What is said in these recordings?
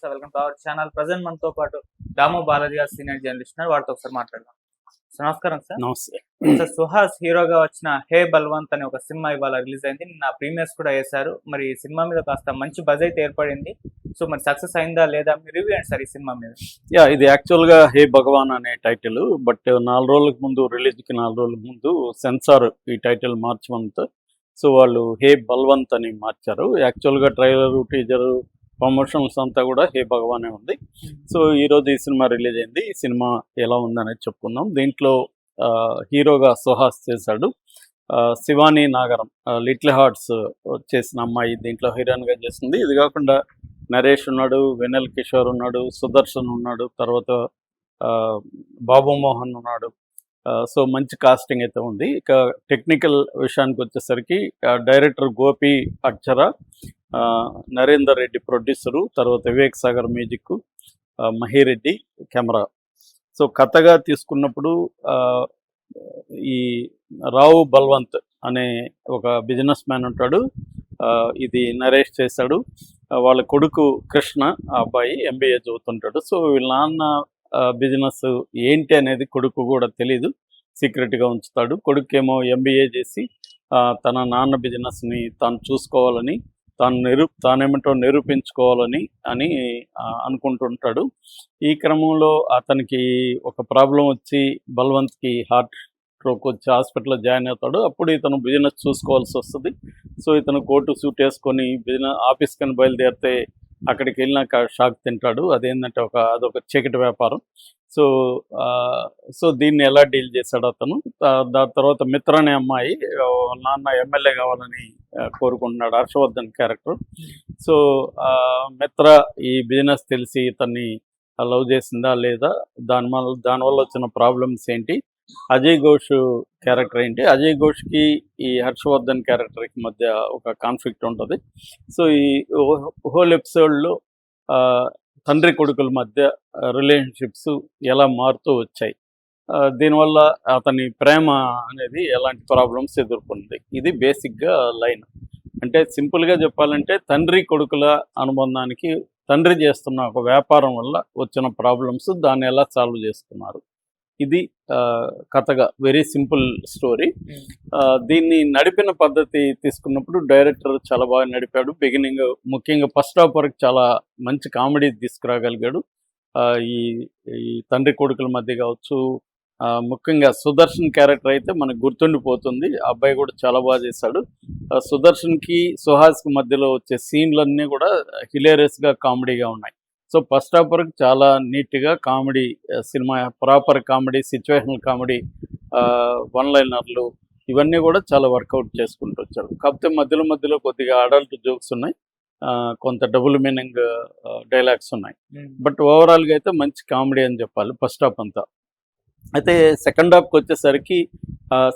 So welcome to our channel. Present మనతో పాటు దాము బాలాజీ గారు సీనియర్ జర్నలిస్ట్ ఉన్నారు. వారితో ఒకసారి మాట్లాడదాం. సో నమస్కారం సార్. నమస్తే. సార్ సుహాస్ హీరోగా వచ్చిన హే బల్వంత్ అనే ఒక సినిమా ఇవాళ రిలీజ్ అయింది. నా ప్రీమియర్స్ కూడా వేశారు. మరి ఈ సినిమా మీద కాస్త మంచి బజ్ అయితే ఏర్పడింది. సో మరి సక్సెస్ అయిందా లేదా మీరు రివ్యూ అండి సార్ ఈ సినిమా మీద? యా ఇది యాక్చువల్గా హే భగవాన్ అనే టైటిల్. బట్ నాలుగు రోజులకు ముందు రిలీజ్కి నాలుగు రోజుల ముందు సెన్సార్ ఈ టైటిల్ మార్చమంతా. సో వాళ్ళు హే బల్వంత్ అని మార్చారు. యాక్చువల్గా ట్రైలర్ టీజర్ ప్రమోషన్స్ అంతా కూడా హే భగవానే ఉంది. సో ఈరోజు ఈ సినిమా రిలీజ్ అయింది. ఈ సినిమా ఎలా ఉందనేది చెప్పుకుందాం. దీంట్లో ఆ, హీరోగా సుహాస్ చేశాడు. ఆ, శివాని నాగరం ఆ, లిటిల్ హార్ట్స్ చేసిన అమ్మాయి దీంట్లో హీరోయిన్గా చేసింది. ఇది కాకుండా నరేష్ ఉన్నాడు వెనల్ కిషోర్ ఉన్నాడు సుదర్శన్ ఉన్నాడు తర్వాత ఆ, బాబు మోహన్ ఉన్నాడు. సో మంచి కాస్టింగ్ అయితే ఉంది. ఇక టెక్నికల్ విషయానికి వచ్చేసరికి డైరెక్టర్ గోపి అక్షర నరేందర్ రెడ్డి ప్రొడ్యూసరు తర్వాత Vivek Sagar music Mahireddy camera. So కథగా తీసుకున్నప్పుడు ఆ, ఈ రావు బల్వంత్ అనే ఒక బిజినెస్ మ్యాన్ ఉంటాడు. ఆ, ఇది నరేష్ చేశాడు. వాళ్ళ కొడుకు కృష్ణ ఆ అబ్బాయి ఎంబీఏ చదువుతుంటాడు. సో వీళ్ళ నాన్న బిజినెస్ ఏంటి అనేది కొడుకు కూడా తెలీదు. సీక్రెట్గా ఉంచుతాడు. కొడుకేమో ఎంబీఏ చేసి ఆ, తన నాన్న బిజినెస్ని తాను చూసుకోవాలని తాను నిరూ తానేమిటో నిరూపించుకోవాలని అని అనుకుంటుంటాడు. ఈ క్రమంలో అతనికి ఒక ప్రాబ్లం వచ్చి బల్వంత్కి హార్ట్ స్ట్రోక్ వచ్చి హాస్పిటల్లో జాయిన్ అవుతాడు. అప్పుడు ఇతను బిజినెస్ చూసుకోవాల్సి వస్తుంది. సో ఇతను కోటు సూట్ వేసుకొని బిజినెస్ ఆఫీస్కని బయలుదేరితే అక్కడికి వెళ్ళినాక షాక్ తింటాడు. అదేంటంటే ఒక అదొక చీకటి వ్యాపారం. సో ఆ, సో దీన్ని ఎలా డీల్ చేశాడు అతను. దాని తర్వాత మిత్ర అనే అమ్మాయి నాన్న ఎమ్మెల్యే కావాలని కోరుకుంటున్నాడు. హర్షవర్ధన్ క్యారెక్టర్. సో ఆ, మిత్ర ఈ బిజినెస్ తెలిసి ఇతన్ని లవ్ చేసిందా లేదా? దాని వల్ల దానివల్ల వచ్చిన ప్రాబ్లమ్స్ ఏంటి? అజయ్ ఘోష్ క్యారెక్టర్ ఏంటి? అజయ్ ఘోష్కి ఈ హర్షవర్ధన్ క్యారెక్టర్కి మధ్య ఒక కాన్ఫ్లిక్ట్ ఉంటుంది. సో ఈ హోల్ ఎపిసోడ్లో తండ్రి కొడుకుల మధ్య రిలేషన్షిప్స్ ఎలా మారుతూ వచ్చాయి. దీనివల్ల అతని ప్రేమ అనేది ఎలాంటి ప్రాబ్లమ్స్ ఎదుర్కొంది? ఇది బేసిక్గా లైన్ అంటే సింపుల్గా చెప్పాలంటే తండ్రి కొడుకుల అనుబంధానికి తండ్రి చేస్తున్న ఒక వ్యాపారం వల్ల వచ్చిన ప్రాబ్లమ్స్ దాన్ని ఎలా సాల్వ్ చేస్తున్నారు? ఇది ఆ, కథగా వెరీ సింపుల్ స్టోరీ ఆ, దీన్ని నడిపిన పద్ధతి తీసుకున్నప్పుడు డైరెక్టర్ చాలా బాగా నడిపాడు. బిగినింగ్ ముఖ్యంగా ఫస్ట్ హాఫ్ వరకు చాలా మంచి కామెడీ తీసుకురాగలిగాడు. ఆ, ఈ ఈ తండ్రి కొడుకుల మధ్య కావచ్చు ఆ, ముఖ్యంగా సుదర్శన్ క్యారెక్టర్ అయితే మనకు గుర్తుండిపోతుంది. ఆ అబ్బాయి కూడా చాలా బాగా చేశాడు. సుదర్శన్కి సుహాస్కి మధ్యలో వచ్చే సీన్లన్నీ కూడా హిలేరియస్గా కామెడీగా ఉన్నాయి. సో ఫస్ట్ హాఫ్ వరకు చాలా నీట్గా comedy cinema proper comedy situational comedy one లైనర్లు ఇవన్నీ కూడా చాలా వర్కౌట్ చేసుకుంటూ వచ్చారు. కాకపోతే మధ్యలో మధ్యలో కొద్దిగా అడల్ట్ జోక్స్ ఉన్నాయి. కొంత డబుల్ మీనింగ్ డైలాగ్స్ ఉన్నాయి. బట్ ఓవరాల్గా అయితే మంచి కామెడీ అని చెప్పాలి ఫస్ట్ హాఫ్ అంతా. అయితే సెకండ్ హాఫ్కి వచ్చేసరికి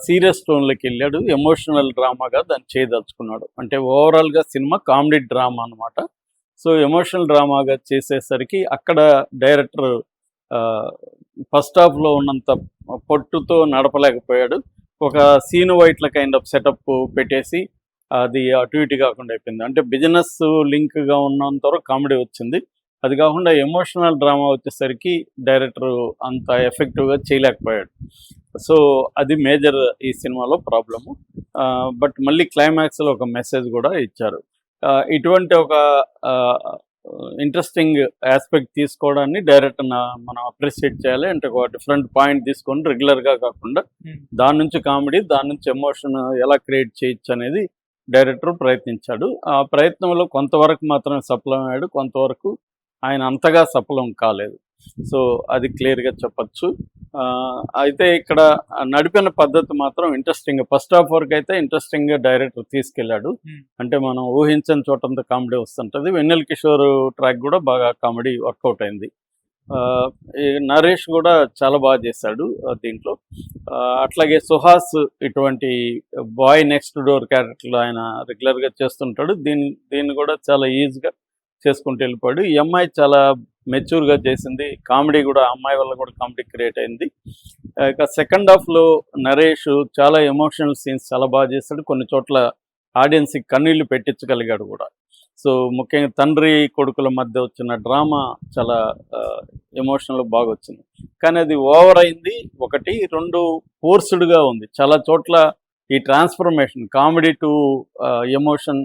సీరియస్ టోన్లోకి వెళ్ళాడు. ఎమోషనల్ డ్రామాగా దాన్ని చేయదలుచుకున్నాడు. అంటే ఓవరాల్గా సినిమా కామెడీ డ్రామా అన్నమాట. సో ఎమోషనల్ డ్రామాగా చేసేసరికి అక్కడ డైరెక్టర్ ఫస్ట్ హాఫ్లో ఉన్నంత పొట్టుతో నడపలేకపోయాడు. ఒక Sreenu Vaitla kind of setup పెట్టేసి అది అటు ఇటు కాకుండా అయిపోయింది. అంటే బిజినెస్ లింక్గా ఉన్నంత వరకు కామెడీ వచ్చింది. అది కాకుండా ఎమోషనల్ డ్రామా వచ్చేసరికి డైరెక్టర్ అంత ఎఫెక్టివ్గా చేయలేకపోయాడు. సో అది మేజర్ ఈ సినిమాలో ప్రాబ్లము. బట్ మళ్ళీ క్లైమాక్స్లో ఒక మెసేజ్ కూడా ఇచ్చారు. ఇటువంటి ఒక ఇంట్రెస్టింగ్ ఆస్పెక్ట్ తీసుకోవడాన్ని డైరెక్టర్ మనం అప్రిషియేట్ చేయాలి. అంటే ఒక డిఫరెంట్ పాయింట్ తీసుకొని రెగ్యులర్గా కాకుండా దాని నుంచి కామెడీ దాని నుంచి ఎమోషన్ ఎలా క్రియేట్ చేయొచ్చు అనేది డైరెక్టర్ ప్రయత్నించాడు. ఆ ప్రయత్నంలో కొంతవరకు మాత్రమే సఫలమయ్యాడు కొంతవరకు ఆయన అంతగా సఫలం కాలేదు. సో అది క్లియర్గా చెప్పచ్చు. ఆ, అయితే ఇక్కడ నడిపిన పద్ధతి మాత్రం ఇంట్రెస్టింగ్ ఫస్ట్ హాఫ్ వరకు అయితే ఇంట్రెస్టింగ్గా డైరెక్టర్ తీసుకెళ్ళాడు. Hmm. అంటే మనం ఊహించని చోటంతా కామెడీ వస్తుంటుంది. వెన్నెల కిషోర్ ట్రాక్ కూడా బాగా కామెడీ వర్కౌట్ అయింది. నరేష్ కూడా చాలా బాగా చేశాడు దీంట్లో. అట్లాగే సుహాస్ ఇటువంటి బాయ్ నెక్స్ట్ డోర్ క్యారెక్టర్లు ఆయన రెగ్యులర్గా చేస్తుంటాడు. దీన్ని దీన్ని కూడా చాలా ఈజీగా చేసుకుంటూ వెళ్ళిపోయాడు. ఈ అమ్మాయి చాలా మెచ్యూర్గా చేసింది. కామెడీ కూడా అమ్మాయి వల్ల కూడా కామెడీ క్రియేట్ అయింది. ఇక సెకండ్ హాఫ్లో నరేష్ చాలా ఎమోషనల్ సీన్స్ చాలా బాగా చేస్తాడు. కొన్ని చోట్ల ఆడియన్స్కి కన్నీళ్ళు పెట్టించగలిగాడు కూడా. సో ముఖ్యంగా తండ్రి కొడుకుల మధ్య వచ్చిన డ్రామా చాలా ఎమోషనల్ బాగా వచ్చింది. కానీ అది ఓవర్ అయింది. ఒకటి రెండు ఫోర్స్డ్గా ఉంది. చాలా చోట్ల ఈ transformation comedy to emotion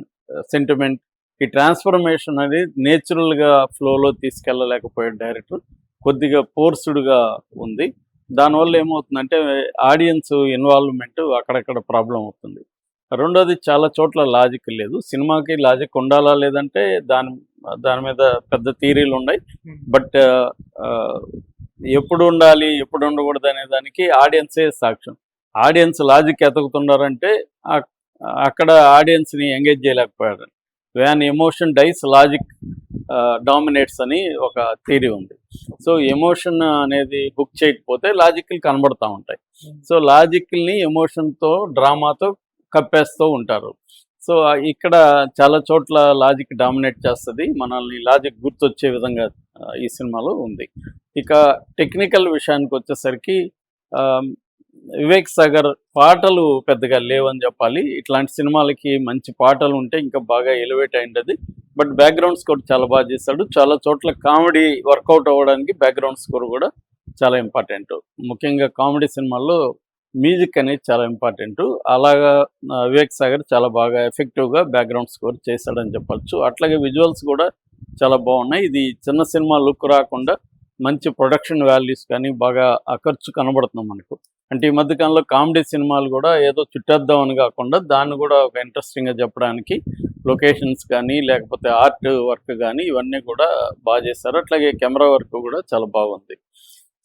sentiment ఈ ట్రాన్స్ఫర్మేషన్ అనేది నేచురల్గా ఫ్లోలో తీసుకెళ్ళలేకపోయాడు డైరెక్టర్ కొద్దిగా ఫోర్స్డ్గా ఉంది. దానివల్ల ఏమవుతుందంటే ఆడియన్స్ ఇన్వాల్వ్మెంట్ అక్కడక్కడ ప్రాబ్లం అవుతుంది. రెండోది చాలా చోట్ల లాజిక్ లేదు. సినిమాకి లాజిక్ ఉండాలా లేదంటే దాని దాని మీద పెద్ద థీరీలు ఉన్నాయి. బట్ ఎప్పుడు ఉండాలి ఎప్పుడు ఉండకూడదు అనే దానికి ఆడియన్సే సాక్ష్యం. ఆడియన్స్ లాజిక్ ఎతుకుతున్నారంటే అక్కడ ఆడియన్స్ని ఎంగేజ్ చేయలేకపోయారు. When emotion dies logic dominates అని ఒక థీరీ ఉంది. సో ఎమోషన్ అనేది బుక్ చేయకపోతే లాజిక్లు కనబడతా ఉంటాయి. సో లాజిక్ని ఎమోషన్తో డ్రామాతో కప్పేస్తూ ఉంటారు. సో ఇక్కడ చాలా చోట్ల లాజిక్ డామినేట్ చేస్తుంది. మనల్ని లాజిక్ గుర్తొచ్చే విధంగా ఈ సినిమాలో ఉంది. ఇక టెక్నికల్ విషయానికి వచ్చేసరికి వివేక్ సాగర్ పాటలు పెద్దగా లేవని చెప్పాలి. ఇట్లాంటి సినిమాలకి మంచి పాటలు ఉంటే ఇంకా బాగా ఎలివేట్ అయింది బట్ బ్యాక్గ్రౌండ్ స్కోర్ చాలా బాగా చేశాడు. చాలా చోట్ల కామెడీ వర్కౌట్ అవ్వడానికి బ్యాక్గ్రౌండ్ స్కోర్ కూడా చాలా ఇంపార్టెంట్. ముఖ్యంగా కామెడీ సినిమాల్లో మ్యూజిక్ అనేది చాలా ఇంపార్టెంట్. అలాగా వివేక్ సాగర్ చాలా బాగా ఎఫెక్టివ్గా బ్యాక్గ్రౌండ్ స్కోర్ చేశాడని చెప్పొచ్చు. అట్లాగే విజువల్స్ కూడా చాలా బాగున్నాయి. ఇది చిన్న సినిమా లుక్ రాకుండా మంచి ప్రొడక్షన్ వాల్యూస్ కానీ బాగా ఆ ఖర్చు కనబడుతుంది మనకు. అంటే ఈ మధ్య కాలంలో కామెడీ సినిమాలు కూడా ఏదో చుట్టేద్దామని కాకుండా దాన్ని కూడా ఒక ఇంట్రెస్టింగ్గా చెప్పడానికి లొకేషన్స్ కానీ లేకపోతే ఆర్ట్ వర్క్ కానీ ఇవన్నీ కూడా బాగా చేశారు. అట్లాగే కెమెరా వర్క్ కూడా చాలా బాగుంది.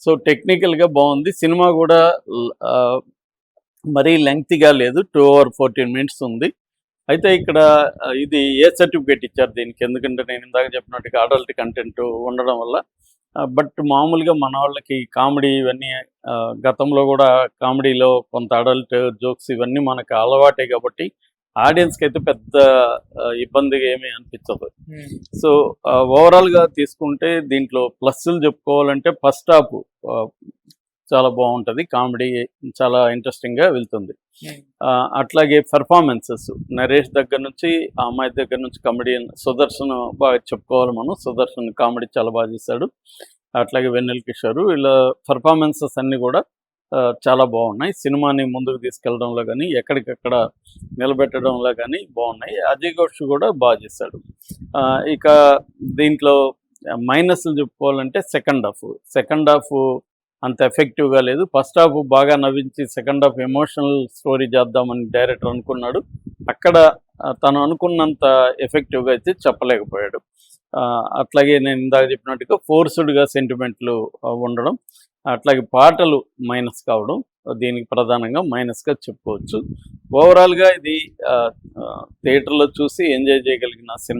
సో టెక్నికల్గా బాగుంది. సినిమా కూడా మరీ లెంగ్తీగా లేదు. టూ అవర్ ఫోర్టీన్ మినిట్స్ ఉంది. అయితే ఇక్కడ ఇది ఏ సర్టిఫికేట్ ఇచ్చారు దీనికి? ఎందుకంటే నేను ఇందాక చెప్పినట్టుగా అడల్ట్ కంటెంట్ ఉండడం వల్ల బట్ మామూలుగా మన వాళ్ళకి కామెడీ ఇవన్నీ గతంలో కూడా కామెడీలో కొంత అడల్ట్ జోక్స్ ఇవన్నీ మనకు అలవాటే కాబట్టి ఆడియన్స్కి అయితే పెద్ద ఇబ్బందిగా ఏమీ అనిపించదు. సో ఓవరాల్గా తీసుకుంటే దీంట్లో ప్లస్లు చెప్పుకోవాలంటే ఫస్ట్ హాఫ్ చాలా బాగుంటుంది. కామెడీ చాలా ఇంట్రెస్టింగ్గా వెళ్తుంది. అట్లాగే పెర్ఫార్మెన్సెస్. నరేష్ దగ్గర నుంచి ఆ అమ్మాయి దగ్గర నుంచి కమెడియన్ సుదర్శన్ బాగా చెప్పుకోవాలి మనం. సుదర్శన్ కామెడీ చాలా బాగా చేశాడు. అట్లాగే వెన్నెల కిషోర్ వీళ్ళ పెర్ఫార్మెన్సెస్ అన్నీ కూడా చాలా బాగున్నాయి. సినిమాని ముందుకు తీసుకెళ్ళడంలో కానీ ఎక్కడికక్కడ నిలబెట్టడంలో కానీ బాగున్నాయి. అజయ్ ఘోష్ కూడా బాగా చేశాడు. ఇక దీంట్లో మైనస్లు చెప్పుకోవాలంటే సెకండ్ హాఫ్. సెకండ్ హాఫ్ అంత ఎఫెక్టివ్గా లేదు. ఫస్ట్ హాఫ్ బాగా నవ్వించి సెకండ్ హాఫ్ ఎమోషనల్ స్టోరీ చేద్దామని డైరెక్టర్ అనుకున్నాడు. అక్కడ తను అనుకున్నంత ఎఫెక్టివ్గా అయితే చెప్పలేకపోయాడు. ఆ, అట్లాగే నేను ఇందాక చెప్పినట్టుగా ఫోర్స్డ్గా సెంటిమెంట్లు ఉండడం అట్లాగే పాటలు మైనస్ కావడం దీనికి ప్రధానంగా మైనస్గా చెప్పుకోవచ్చు. ఓవరాల్గా ఇది థియేటర్లో చూసి ఎంజాయ్ చేయగలిగిన సినిమా.